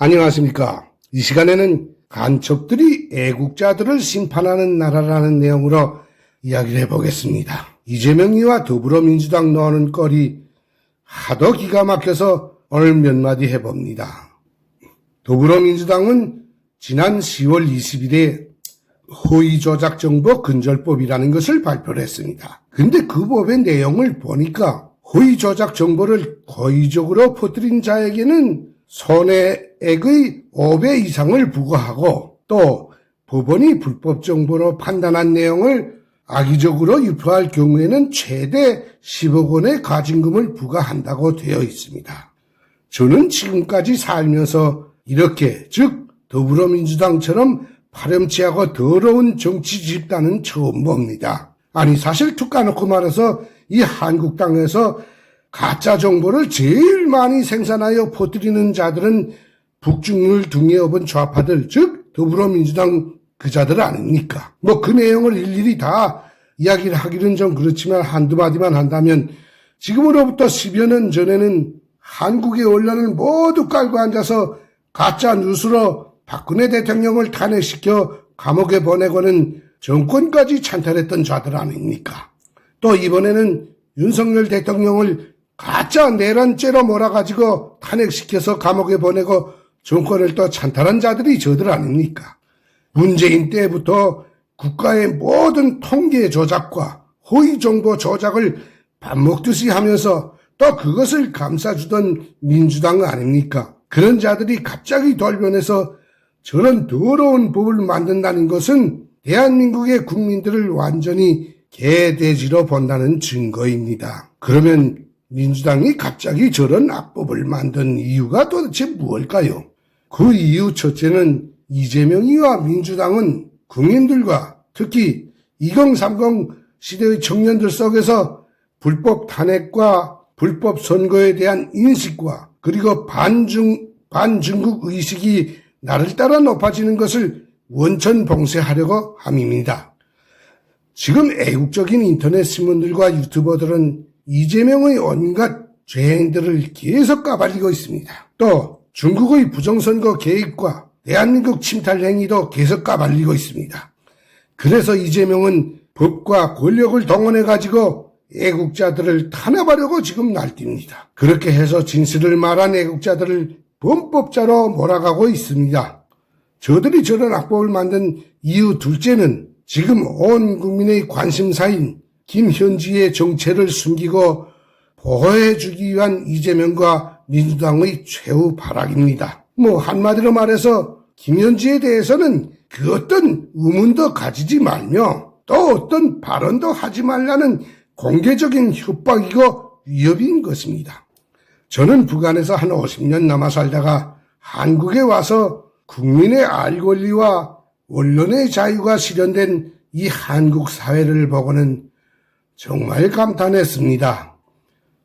안녕하십니까. 이 시간에는 간첩들이 애국자들을 심판하는 나라라는 내용으로 이야기를 해보겠습니다. 이재명이와 더불어민주당 노하는 꼴이 하도 기가 막혀서 오늘 몇 마디 해봅니다. 더불어민주당은 지난 10월 20일에 허위조작 정보 근절법이라는 것을 발표를 했습니다. 근데 그 법의 내용을 보니까 허위조작 정보를 고의적으로 퍼뜨린 자에게는 손해액의 5배 이상을 부과하고 또 법원이 불법 정보로 판단한 내용을 악의적으로 유포할 경우에는 최대 10억 원의 가징금을 부과한다고 되어 있습니다. 저는 지금까지 살면서 이렇게 즉 더불어민주당처럼 파렴치하고 더러운 정치 집단은 처음 봅니다. 아니 사실 툭 까놓고 말해서 이 한국당에서 가짜 정보를 제일 많이 생산하여 퍼뜨리는 자들은 북중을 등에 업은 좌파들 즉 더불어민주당 그 자들 아닙니까? 뭐 그 내용을 일일이 다 이야기를 하기는 좀 그렇지만 한두 마디만 한다면 지금으로부터 10여 년 전에는 한국의 언론을 모두 깔고 앉아서 가짜 뉴스로 박근혜 대통령을 탄핵시켜 감옥에 보내고는 정권까지 찬탈했던 자들 아닙니까? 또 이번에는 윤석열 대통령을 가짜 내란죄로 몰아가지고 탄핵시켜서 감옥에 보내고 정권을 또 찬탈한 자들이 저들 아닙니까? 문재인 때부터 국가의 모든 통계 조작과 허위 정보 조작을 밥 먹듯이 하면서 또 그것을 감싸주던 민주당 아닙니까? 그런 자들이 갑자기 돌변해서 저런 더러운 법을 만든다는 것은 대한민국의 국민들을 완전히 개돼지로 본다는 증거입니다. 그러면 민주당이 갑자기 저런 악법을 만든 이유가 도대체 무엇일까요? 그 이유 첫째는 이재명이와 민주당은 국민들과 특히 2030 시대의 청년들 속에서 불법 탄핵과 불법 선거에 대한 인식과 그리고 반중, 반중국 의식이 나를 따라 높아지는 것을 원천 봉쇄하려고 함입니다. 지금 애국적인 인터넷 신문들과 유튜버들은 이재명의 온갖 죄행들을 계속 까발리고 있습니다. 또 중국의 부정선거 계획과 대한민국 침탈 행위도 계속 까발리고 있습니다. 그래서 이재명은 법과 권력을 동원해 가지고 애국자들을 탄압하려고 지금 날뜁니다. 그렇게 해서 진실을 말한 애국자들을 범법자로 몰아가고 있습니다. 저들이 저런 악법을 만든 이유 둘째는 지금 온 국민의 관심사인 김현지의 정체를 숨기고 보호해주기 위한 이재명과 민주당의 최후 발악입니다. 뭐 한마디로 말해서 김현지에 대해서는 그 어떤 의문도 가지지 말며 또 어떤 발언도 하지 말라는 공개적인 협박이고 위협인 것입니다. 저는 북한에서 한 50년 남아 살다가 한국에 와서 국민의 알 권리와 언론의 자유가 실현된 이 한국 사회를 보고는 정말 감탄했습니다.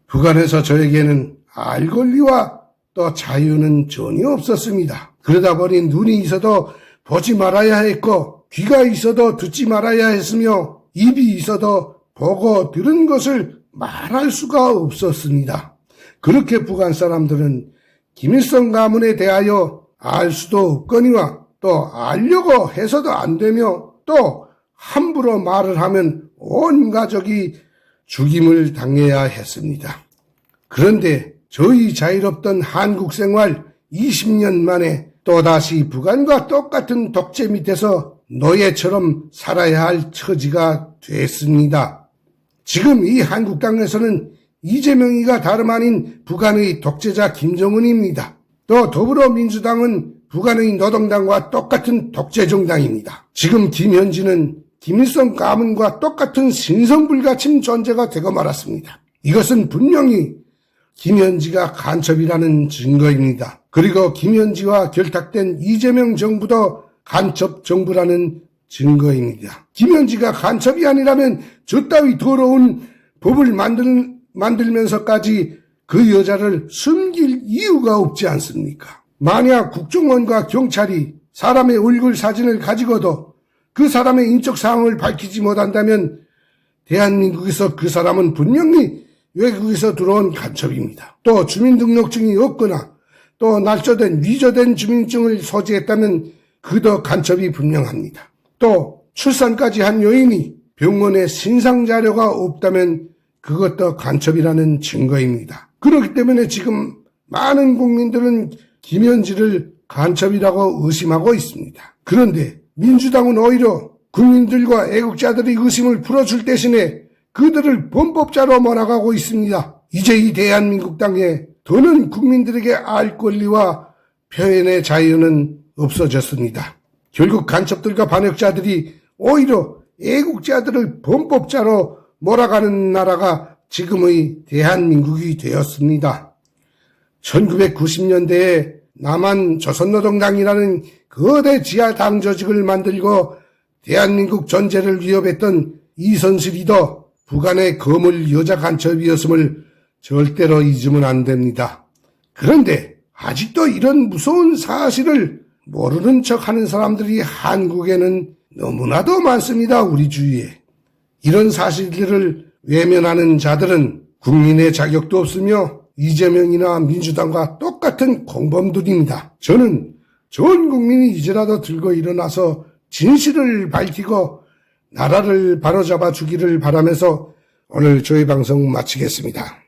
북한에서 저에게는 알 권리와 또 자유는 전혀 없었습니다. 그러다 보니 눈이 있어도 보지 말아야 했고 귀가 있어도 듣지 말아야 했으며 입이 있어도 보고 들은 것을 말할 수가 없었습니다. 그렇게 북한 사람들은 김일성 가문에 대하여 알 수도 없거니와 또 알려고 해서도 안 되며 또 함부로 말을 하면 온 가족이 죽임을 당해야 했습니다. 그런데 저희 자유롭던 한국 생활 20년 만에 또다시 북한과 똑같은 독재 밑에서 노예처럼 살아야 할 처지가 됐습니다. 지금 이 한국 땅에서는 이재명이가 다름 아닌 북한의 독재자 김정은입니다. 또 더불어민주당은 북한의 노동당과 똑같은 독재 정당입니다. 지금 김현지는 김일성 가문과 똑같은 신성불가침 존재가 되고 말았습니다. 이것은 분명히 김현지가 간첩이라는 증거입니다. 그리고 김현지와 결탁된 이재명 정부도 간첩 정부라는 증거입니다. 김현지가 간첩이 아니라면 저 따위 더러운 법을 만들, 만들면서까지 그 여자를 숨길 이유가 없지 않습니까? 만약 국정원과 경찰이 사람의 얼굴 사진을 가지고도 그 사람의 인적 사항을 밝히지 못한다면 대한민국에서 그 사람은 분명히 외국에서 들어온 간첩입니다. 또 주민등록증이 없거나 또 날조된 위조된 주민증을 소지했다면 그도 간첩이 분명합니다. 또 출산까지 한 요인이 병원에 신상 자료가 없다면 그것도 간첩이라는 증거입니다. 그렇기 때문에 지금 많은 국민들은 김현지를 간첩이라고 의심하고 있습니다. 그런데 민주당은 오히려 국민들과 애국자들의 의심을 풀어줄 대신에 그들을 범법자로 몰아가고 있습니다. 이제 이 대한민국 땅에 더는 국민들에게 알 권리와 표현의 자유는 없어졌습니다. 결국 간첩들과 반역자들이 오히려 애국자들을 범법자로 몰아가는 나라가 지금의 대한민국이 되었습니다. 1990년대에 남한 조선노동당이라는 거대 지하 당 조직을 만들고 대한민국 전제를 위협했던 이선실이도 북한의 거물 여자 간첩이었음을 절대로 잊으면 안 됩니다. 그런데 아직도 이런 무서운 사실을 모르는 척 하는 사람들이 한국에는 너무나도 많습니다. 우리 주위에. 이런 사실들을 외면하는 자들은 국민의 자격도 없으며 이재명이나 민주당과 똑 같은 공범들입니다. 저는 전 국민이 이제라도 들고 일어나서 진실을 밝히고 나라를 바로잡아 주기를 바라면서 오늘 저희 방송 마치겠습니다.